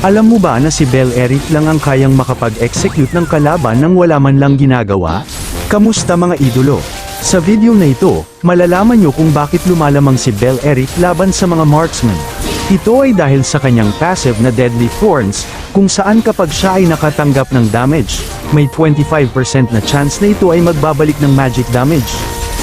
Alam mo ba na si Bel Eric lang ang kayang makapag-execute ng kalaban nang wala man lang ginagawa? Kamusta mga idolo? Sa video na ito, malalaman nyo kung bakit lumalamang si Bel Eric laban sa mga marksman. Ito ay dahil sa kanyang passive na Deadly Thorns, kung saan kapag siya ay nakatanggap ng damage, may 25% na chance na ito ay magbabalik ng magic damage.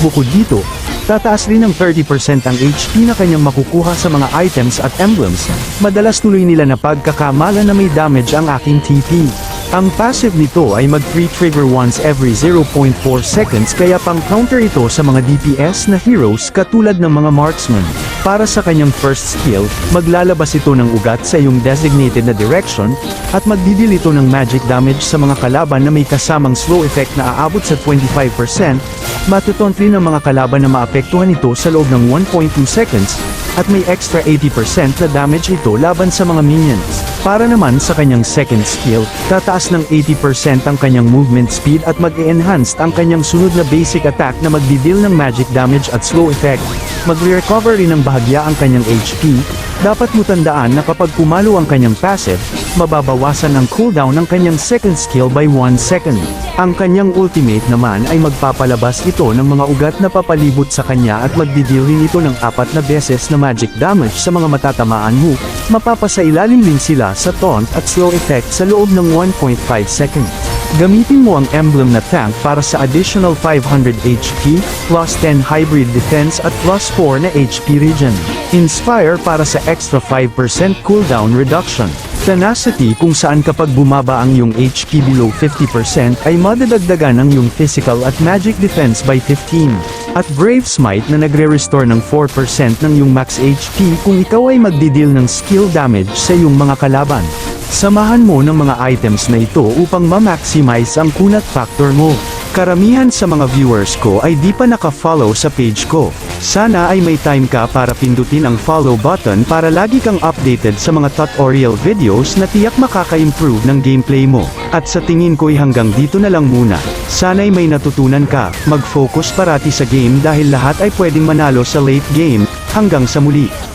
Bukod dito, tataas rin ng 30% ang HP na kanyang makukuha sa mga items at emblems, madalas tuloy nila na pagkakamala na may damage ang aking TP. Ang passive nito ay mag-free trigger once every 0.4 seconds kaya pang counter ito sa mga DPS na heroes katulad ng mga marksman. Para sa kanyang first skill, maglalabas ito ng ugat sa iyong designated na direction, at magdidil ito ng magic damage sa mga kalaban na may kasamang slow effect na aabot sa 25%, matutontli ng mga kalaban na maapektuhan ito sa loob ng 1.2 seconds, at may extra 80% na damage ito laban sa mga minions. Para naman sa kanyang second skill, tataas ng 80% ang kanyang movement speed at mag-enhance ang kanyang sunod na basic attack na magdidil ng magic damage at slow effect. Magre-recover rin ng bahagya ang kanyang HP, dapat mo tandaan na kapag pumalo ang kanyang passive, mababawasan ang cooldown ng kanyang second skill by 1 second. Ang kanyang ultimate naman ay magpapalabas ito ng mga ugat na papalibot sa kanya at magdidil rin ito ng apat na beses na magic damage sa mga matatamaan mo, mapapasailalim din sila sa taunt at slow effect sa loob ng 1.5 seconds. Gamitin mo ang emblem na tank para sa additional 500 HP, plus 10 hybrid defense at plus 4 na HP regen. Inspire para sa extra 5% cooldown reduction. Tenacity kung saan kapag bumaba ang iyong HP below 50% ay madadagdagan ang iyong physical at magic defense by 15. At Brave Smite na nagre-restore ng 4% ng iyong max HP kung ikaw ay magdidil ng skill damage sa iyong mga kalaban. Samahan mo ng mga items na ito upang ma-maximize ang kunat factor mo. Karamihan sa mga viewers ko ay di pa naka-follow sa page ko. Sana ay may time ka para pindutin ang follow button para lagi kang updated sa mga tutorial videos na tiyak makaka-improve ng gameplay mo. At sa tingin ko'y hanggang dito na lang muna. Sana'y may natutunan ka, mag-focus parati sa game dahil lahat ay pwedeng manalo sa late game. Hanggang sa muli.